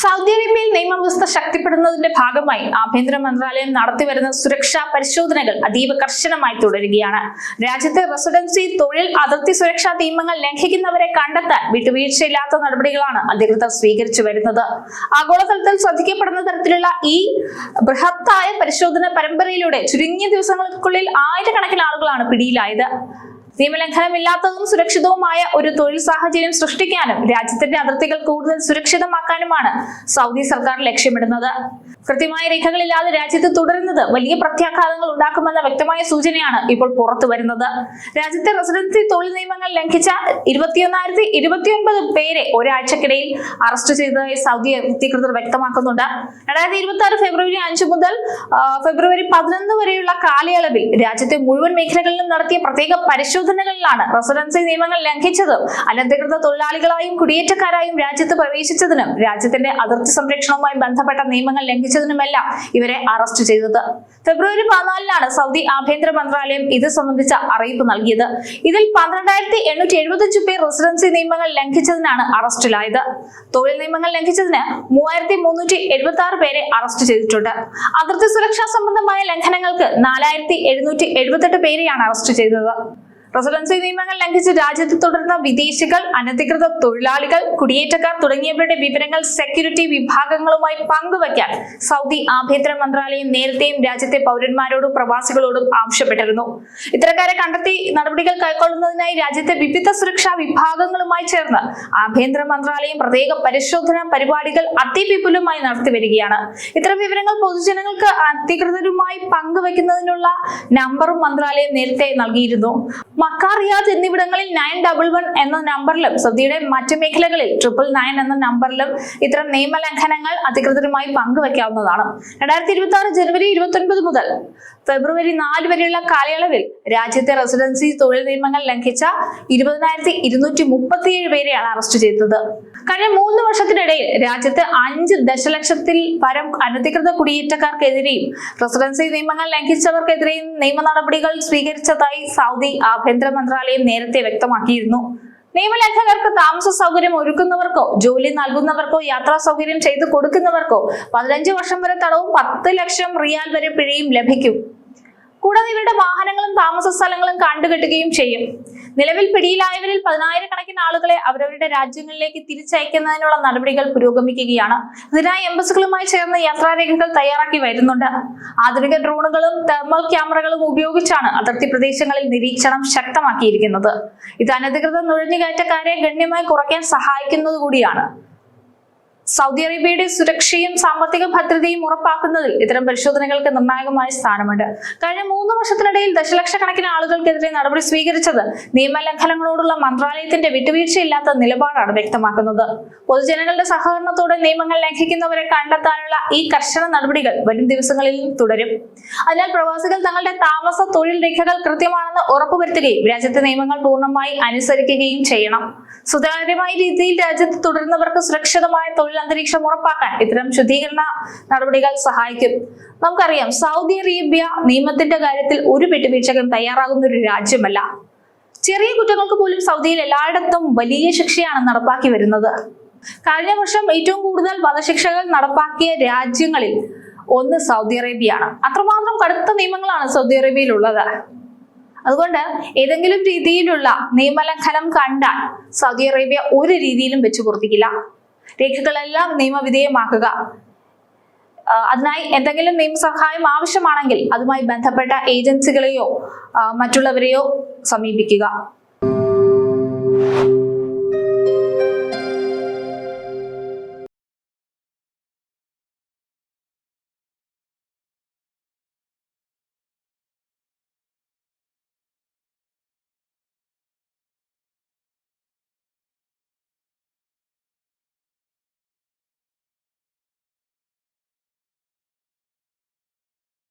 Saudi അറേബ്യയിൽ നിയമവ്യവസ്ഥ ശക്തിപ്പെടുന്നതിന്റെ ഭാഗമായി ആഭ്യന്തര മന്ത്രാലയം നടത്തിവരുന്ന സുരക്ഷാ പരിശോധനകൾ അതീവ കർശനമായി തുടരുകയാണ്. രാജ്യത്തെ റെസിഡൻസി തൊഴിൽ അതിർത്തി സുരക്ഷാ നിയമങ്ങൾ ലംഘിക്കുന്നവരെ കണ്ടെത്താൻ വിട്ടുവീഴ്ചയില്ലാത്ത നടപടികളാണ് അധികൃതർ സ്വീകരിച്ചു വരുന്നത്. ആഗോളതലത്തിൽ ശ്രദ്ധിക്കപ്പെടുന്ന തരത്തിലുള്ള ഈ ബൃഹത്തായ പരിശോധന പരമ്പരയിലൂടെ ചുരുങ്ങിയ ദിവസങ്ങൾക്കുള്ളിൽ ആയിരക്കണക്കിന് ആളുകളാണ് പിടിയിലായത്. നിയമലംഘനമില്ലാത്തതും സുരക്ഷിതവുമായ ഒരു തൊഴിൽ സാഹചര്യം സൃഷ്ടിക്കാനും രാജ്യത്തിന്റെ അതിർത്തികൾ കൂടുതൽ സുരക്ഷിതമാക്കാനുമാണ് സൗദി സർക്കാർ ലക്ഷ്യമിടുന്നത്. കൃത്യമായ രേഖകളില്ലാതെ രാജ്യത്ത് തുടരുന്നത് വലിയ പ്രത്യാഘാതങ്ങൾ ഉണ്ടാക്കുമെന്ന വ്യക്തമായ സൂചനയാണ് ഇപ്പോൾ പുറത്തു വരുന്നത്. രാജ്യത്തെ റെസിഡൻസി തൊഴിൽ നിയമങ്ങൾ ലംഘിച്ച ഇരുപത്തിയൊന്നായിരത്തി ഇരുപത്തിയൊൻപത് പേരെ ഒരാഴ്ചക്കിടയിൽ അറസ്റ്റ് ചെയ്തതായി സൗദി അധികൃതർ വ്യക്തമാക്കുന്നുണ്ട്. രണ്ടായിരത്തി ഇരുപത്തി ആറ് ഫെബ്രുവരി അഞ്ച് മുതൽ ഫെബ്രുവരി പതിനൊന്ന് വരെയുള്ള കാലയളവിൽ രാജ്യത്തെ മുഴുവൻ മേഖലകളിലും നടത്തിയ പ്രത്യേക പരിശോധനകളിലാണ് റെസിഡൻസി നിയമങ്ങൾ ലംഘിച്ചതും. അനധികൃത തൊഴിലാളികളായും കുടിയേറ്റക്കാരായും രാജ്യത്ത് പ്രവേശിച്ചതിനും രാജ്യത്തിന്റെ അതിർത്തി സംരക്ഷണവുമായി ബന്ധപ്പെട്ട നിയമങ്ങൾ ലംഘിച്ചതിനുമെല്ലാം ഇവരെ അറസ്റ്റ് ചെയ്തത്. ഫെബ്രുവരി പതിനാലിനാണ് സൗദി ആഭ്യന്തര മന്ത്രാലയം ഇത് സംബന്ധിച്ച അറിയിപ്പ് നൽകിയത്. ഇതിൽ പന്ത്രണ്ടായിരത്തി എണ്ണൂറ്റി എഴുപത്തഞ്ചു പേർ റെസിഡൻസി നിയമങ്ങൾ ലംഘിച്ചതിനാണ് അറസ്റ്റിലായത് തൊഴിൽ നിയമങ്ങൾ ലംഘിച്ചതിന് മൂവായിരത്തി മുന്നൂറ്റി എഴുപത്തി ആറ് പേരെ അറസ്റ്റ് ചെയ്തിട്ടുണ്ട്. അതിർത്തി സുരക്ഷാ സംബന്ധമായ ലംഘനങ്ങൾക്ക് നാലായിരത്തി എഴുന്നൂറ്റി എഴുപത്തെട്ട് പേരെയാണ് അറസ്റ്റ് ചെയ്തത്. റെസിഡൻസി നിയമങ്ങൾ ലംഘിച്ച് രാജ്യത്ത് തുടർന്ന വിദേശികൾ അനധികൃത തൊഴിലാളികൾ കുടിയേറ്റക്കാർ തുടങ്ങിയവരുടെ വിവരങ്ങൾ സെക്യൂരിറ്റി വിഭാഗങ്ങളുമായി പങ്കുവയ്ക്കാൻ സൗദി ആഭ്യന്തര മന്ത്രാലയം നേരത്തെയും രാജ്യത്തെ പൗരന്മാരോടും പ്രവാസികളോടും ആവശ്യപ്പെട്ടിരുന്നു. ഇത്തരക്കാരെ കണ്ടെത്തി നടപടികൾ കൈക്കൊള്ളുന്നതിനായി രാജ്യത്തെ വിവിധ സുരക്ഷാ വിഭാഗങ്ങളുമായി ചേർന്ന് ആഭ്യന്തര മന്ത്രാലയം പ്രത്യേക പരിശോധനാ പരിപാടികൾ അതിവിപുലമായി നടത്തി വരികയാണ്. ഇത്തരം വിവരങ്ങൾ പൊതുജനങ്ങൾക്ക് അധികൃതരുമായി പങ്കുവയ്ക്കുന്നതിനുള്ള നമ്പറും മന്ത്രാലയം നേരത്തെ നൽകിയിരുന്നു. മക്ക റിയാദ് എന്നിവിടങ്ങളിൽ നയൻ ഡബിൾ വൺ എന്ന നമ്പറിലും സൗദിയുടെ മറ്റ് മേഖലകളിൽ ട്രിപ്പിൾ നയൻ എന്ന നമ്പറിലും ഇത്തരം നിയമലംഘനങ്ങൾ അധികൃതരുമായി പങ്കുവയ്ക്കാവുന്നതാണ് രണ്ടായിരത്തി ഇരുപത്തി ആറ് ജനുവരി ഇരുപത്തി ഒൻപത് മുതൽ ഫെബ്രുവരി നാല് വരെയുള്ള കാലയളവിൽ രാജ്യത്തെ റെസിഡൻസി തൊഴിൽ നിയമങ്ങൾ ലംഘിച്ച ഇരുപതിനായിരത്തി ഇരുന്നൂറ്റി മുപ്പത്തിയേഴ് പേരെയാണ് അറസ്റ്റ് ചെയ്തത്. കഴിഞ്ഞ മൂന്ന് വർഷത്തിനിടയിൽ രാജ്യത്ത് അഞ്ച് ദശലക്ഷത്തിൽ പരം അനധികൃത കുടിയേറ്റക്കാർക്കെതിരെയും റെസിഡൻസി നിയമങ്ങൾ ലംഘിച്ചവർക്കെതിരെയും നിയമ നടപടികൾ സ്വീകരിച്ചതായി സൗദി ആഭ്യന്തര മന്ത്രാലയം നേരത്തെ വ്യക്തമാക്കിയിരുന്നു. നിയമലംഘകർക്ക് താമസ സൗകര്യം ഒരുക്കുന്നവർക്കോ ജോലി നൽകുന്നവർക്കോ യാത്രാ സൗകര്യം ചെയ്തു കൊടുക്കുന്നവർക്കോ പതിനഞ്ച് വർഷം വരെ തടവും പത്ത് ലക്ഷം റിയാൽ വരെ പിഴയും ലഭിക്കും. കൂടാതെ ഇവരുടെ വാഹനങ്ങളും താമസ സ്ഥലങ്ങളും കണ്ടുകെട്ടുകയും ചെയ്യും. നിലവിൽ പിടിയിലായവരിൽ പതിനായിരക്കണക്കിന് ആളുകളെ അവരവരുടെ രാജ്യങ്ങളിലേക്ക് തിരിച്ചയക്കുന്നതിനുള്ള നടപടികൾ പുരോഗമിക്കുകയാണ്. ഇതിനായി എംബസികളുമായി ചേർന്ന് യാത്രാരേഖകൾ തയ്യാറാക്കി വരുന്നുണ്ട്. ആധുനിക ഡ്രോണുകളും തെർമൽ ക്യാമറകളും ഉപയോഗിച്ചാണ് അതിർത്തി പ്രദേശങ്ങളിൽ നിരീക്ഷണം ശക്തമാക്കിയിരിക്കുന്നത്. ഇത് അനധികൃത നുഴഞ്ഞുകയറ്റക്കാരെ ഗണ്യമായി കുറയ്ക്കാൻ സഹായിക്കുന്നത് കൂടിയാണ് സൗദി അറേബ്യയുടെ സുരക്ഷയും സാമ്പത്തിക ഭദ്രതയും ഉറപ്പാക്കുന്നതിൽ ഇത്തരം പരിശോധനകൾക്ക് നിർണായകമായ സ്ഥാനമുണ്ട്. കഴിഞ്ഞ മൂന്ന് വർഷത്തിനിടയിൽ ദശലക്ഷക്കണക്കിന് ആളുകൾക്കെതിരെ നടപടി സ്വീകരിച്ചത് നിയമലംഘനങ്ങളോടുള്ള മന്ത്രാലയത്തിന്റെ വിട്ടുവീഴ്ചയില്ലാത്ത നിലപാടാണ് വ്യക്തമാക്കുന്നത്. പൊതുജനങ്ങളുടെ സഹകരണത്തോടെ നിയമങ്ങൾ ലംഘിക്കുന്നവരെ കണ്ടെത്താനുള്ള ഈ കർശന നടപടികൾ വരും ദിവസങ്ങളിൽ തുടരും. അതിനാൽ പ്രവാസികൾ തങ്ങളുടെ താമസ തൊഴിൽ രേഖകൾ കൃത്യമാണെന്ന് ഉറപ്പുവരുത്തുകയും രാജ്യത്തെ നിയമങ്ങൾ പൂർണമായി അനുസരിക്കുകയും ചെയ്യണം. സുതാര്യമായ രീതിയിൽ രാജ്യത്ത് തുടരുന്നവർക്ക് സുരക്ഷിതമായ തൊഴിൽ അന്തരീക്ഷം ഉറപ്പാക്കാൻ ഇത്തരം ശുദ്ധീകരണ നടപടികൾ സഹായിക്കും. നമുക്കറിയാം സൗദി അറേബ്യ നിയമത്തിന്റെ കാര്യത്തിൽ ഒരു വിട്ടുവീഴ്ചകളും തയ്യാറാകുന്ന ഒരു രാജ്യമല്ല. ചെറിയ കുറ്റങ്ങൾക്ക് പോലും സൗദിയിൽ എല്ലായിടത്തും വലിയ ശിക്ഷയാണ് നടപ്പാക്കി വരുന്നത്. കഴിഞ്ഞ വർഷം ഏറ്റവും കൂടുതൽ വധശിക്ഷകൾ നടപ്പാക്കിയ രാജ്യങ്ങളിൽ ഒന്ന് സൗദി അറേബ്യയാണ്. അത്രമാത്രം കടുത്ത നിയമങ്ങളാണ് സൗദി അറേബ്യയിലുള്ളത്. അതുകൊണ്ട് ഏതെങ്കിലും രീതിയിലുള്ള നിയമലംഘനം കണ്ടാൽ സൗദി അറേബ്യ ഒരു രീതിയിലും വെച്ചു പൊറുപ്പിക്കില്ല രേഖകളെല്ലാം നിയമവിധേയമാക്കുക. അതിനായി എന്തെങ്കിലും നിയമസഹായം ആവശ്യമാണെങ്കിൽ അതുമായി ബന്ധപ്പെട്ട ഏജൻസികളെയോ മറ്റുള്ളവരെയോ സമീപിക്കുക.